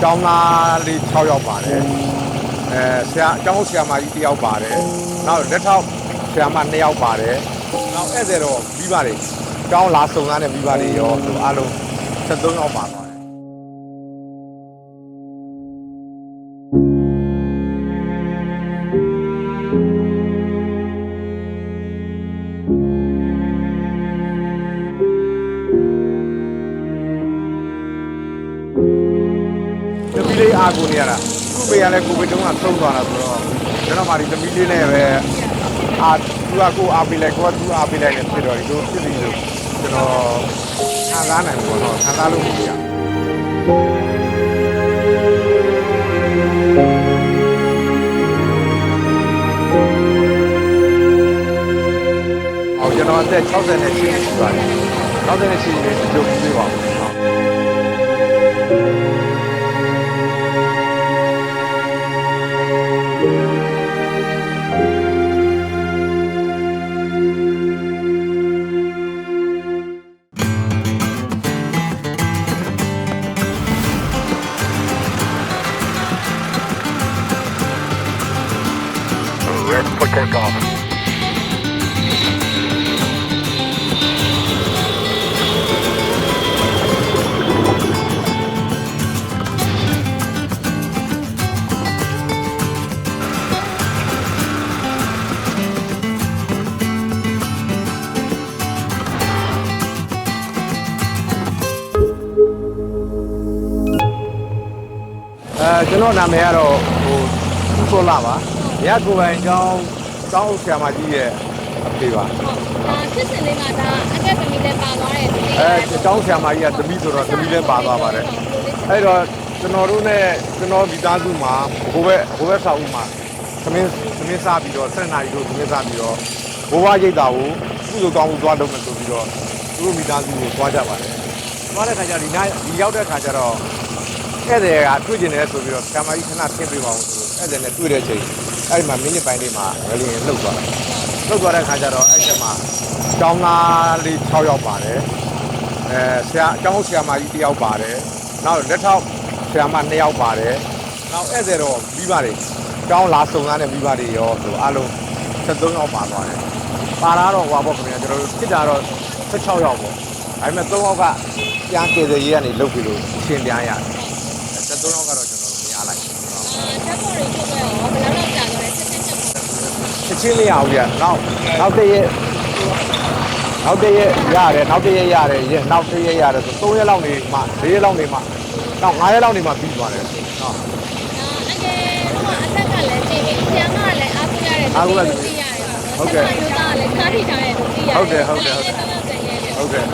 ကျောင်းသားလေး6ယောက်ပါတယ်အဲဆရာကျောင်းဆရာမကြီး1ယောက်ပါတယ်နောက်လက်ထောက်ဆရာမ2ယောက်ပါတယ်နောက်ဧည့်သည်တော့မိဘတွေကျောင်းလာစုံသားတဲ့မိဘတွေရောသူအားလုံး73ယောက်ပါပါ အားကိုနေရတာသူ့ပေရလဲကိုပေတုံးကသုံးသွားတာဆိုတော့ကျွန်တော်မှဒီသမီးလေးနဲ့ပဲအာသူကကိုအားပေးလိုက်ကိုကသူအားပေးလိုက်နဲ့ဖြစ်တော့ဒီလိုဖြစ်ပြီးလို့ကျွန်တော်ခံစားနိုင်ဘူးတော့ခံစားလို့မရဘူးအော်ကျွန်တော်အသက်60နဲ့ရှိရှိပါတယ်60နဲ့ရှိနေကြိုးပြီးပါ for takeoff. အဲကျွန်တော်နာမည်ကတော့ဟိုဦးစောလာပါ။ ရကိုယ်ပိုင်ကျောင်းကျောင်းဆရာမကြီးရဲ့အဖေပါအာဖြစ်စဉ်လေးကဒါအကက်ဒမီနဲ့ပါသွားတယ်ဒီနေ့။အဲကျောင်းဆရာမကြီးကသမီးဆိုတော့သမီးလည်းပါသွားပါတယ်။အဲ့တော့ကျွန်တော်တို့နဲ့ကျွန်တော်မိသားစုမှာဟိုဘက်ဟိုဘက်ဆောက်ဦးမှာသမင်းသမင်းစားပြီးတော့ဆက်နာရီတို့သမင်းစားပြီးတော့ဘိုးဘွားရိတ်တာကိုကုသိုလ်ကောင်းမှုသွားလုပ်မယ်ဆိုပြီးတော့သူတို့မိသားစုကိုသွားကြပါတယ်။သွားတဲ့ခါကျဒီနားဒီရောက်တဲ့ခါကျတော့ဧည့်သည်ကတွေ့ကျင်တယ်ဆိုပြီးတော့ဆရာမကြီးခဏဆင်းပေးပါဦးဆို တော့ဧည့်သည်နဲ့တွေ့တဲ့အချိန်အဲ့ဒီမှာမိနစ်ပိုင်းလေးမှာရလင်းလှုပ်သွားတယ်လှုပ်သွားတဲ့ခါကျတော့အဲ့ဒီမှာကျောင်းသားလေး6ယောက်ပါတယ်အဲဆရာကျောင်းဆရာမကြီး1ယောက်ပါတယ်နောက်လက်ထောက်ဆရာမ2ယောက်ပါတယ်နောက်ဧည့်သည်တော့မိဘတွေကျောင်းလာစုံသားတဲ့မိဘတွေရောဆိုအားလုံး73ယောက်ပါသွားတယ်ပါလာတော့ဟွာပေါ့ခင်ဗျာကျွန်တော်တို့ဖြစ်တာတော့16ယောက်ပေါ့ဒါပေမဲ့3ယောက်ကပြန်ကယ်ဆယ်ရေးကနေလှုပ်ပြီးလို့အရှင်ပြန်ရတယ် တက်သုံးတော့ကတော့ကျွန်တော်တို့မရလိုက်ဘူး အာတက်ပေါ်ရီချုပ်ရောဘယ်လောက်ကြာသွားလဲချက်ချင်းချက်ပေါ် ။ ချက်ချင်းလေးအောင်ပြနောက်နောက်တည့်ရက်နောက်တည့်ရက်ရတယ်နောက်တည့်ရက်ရတယ်ရက်နောက်တည့်ရက်ရတယ်ဆို3ရက်လောက်နေမှ4ရက်လောက်နေမှနောက်5ရက်လောက်နေမှပြီးသွားတယ်။ဟုတ်အာအကယ်ဟိုအသက်ကလည်းချိန်ပြီးဆရာမကလည်းအားကိုရတယ်သိရတယ်ပေါ့နော်ဆရာယူတာလည်းခါးထိထားတယ်သိရတယ်ဟုတ်တယ်ဟုတ်တယ်ဟုတ်တယ် ဒါဘယ်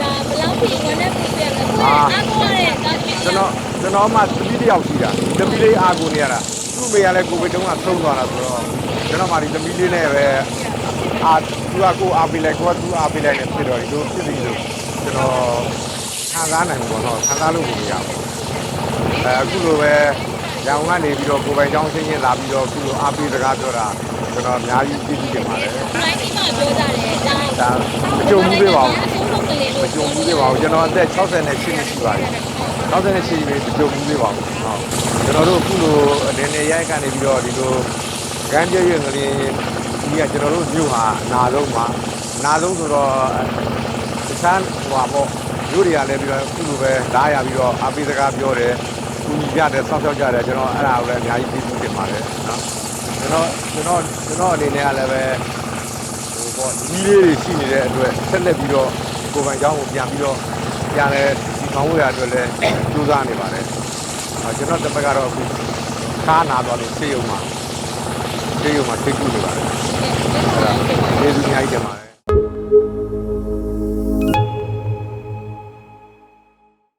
လောက်ဖြစ်ဝင်နေပြီလဲကိုအားကိုရတဲ့ကားကြီးကျွန်တော်ကျွန်တော်မှသမီးတစ်ယောက်ရှိတာသမီးလေးအားကိုနေရတာသူ့မေကလည်းကိုဗစ်တုန်းကသုံးသွားတာဆိုတော့ကျွန်တော်မှဒီသမီးလေးနဲ့ပဲအာသူကကိုအားပေးလိုက်ကိုကသူအားပေးလိုက်နဲ့ဖြစ်တော့ဒီလိုဖြစ်ပြီးလို့ကျွန်တော်ခံစားနိုင်ဘူးပေါ့နော်ခံစားလို့မရဘူးအဲအခုလိုပဲရောင်ကနေပြီးတော့ကိုယ်ပိုင်ကြောင်းရှင်းချင်းလာပြီးတော့အခုလိုအားပေးစကားပြောတာကျွန်တော်အများကြီးသိသိတင်ပါတယ်မိုင်းဒီမှာပြောကြတယ်ဒါဒါမကြုံဘူးသေးပါဘူးအဆုံးဆုံးကလေး မလို့ကြုံဘူးသေးပါဘူးကျွန်တော်အသက်60နဲ့8နှစ်ရှိပါပြီ60နဲ့8ပြီမကြုံဘူးသေးပါဘူးဟုတ်ကျွန်တော်တို့အခုလိုအနေနဲ့ရိုက်ကနေပြီးတော့ဒီလိုကမ်းပြည့်ရွငလေးဒီကကျွန်တော်တို့မြို့ဟာနာဆုံးမှာနာဆုံးဆိုတော့တခြားဟိုပါပေါ့မြို့တွေကလည်းပြီးတော့အခုလိုပဲဓာရပြီးတော့အားပေးစကားပြောတယ်ကူညီကြတယ်ဆောက်ရှောက်ကြတယ်ကျွန်တော်အဲ့ဒါကိုလည်းအများကြီးကျေးဇူးတင်ပါတယ်နော်ကျွန်တော်ကျွန်တော်ကျွန်တော်အနေနဲ့ကလည်းပဲဟိုပေါ့ကြီးလေးတွေရှိနေတဲ့အတွက်ဆက်လက်ပြီးတော့ ကိုယ်ပိုင်ကျောင်းကိုပြန်ပြီးတော့ပြန်လဲဒီကောင်းဝေးရအတွက်လည်းကြိုးစားနေပါတယ်။အဲကျွန်တော်တစ်ပတ်ကတော့အခုခါနာသွားလို့ဆေးရုံမှာဆေးရုံမှာထိတ်ကူနေပါတယ်။အဲဒါကျေးဇူးအများကြီးတင်ပါတယ်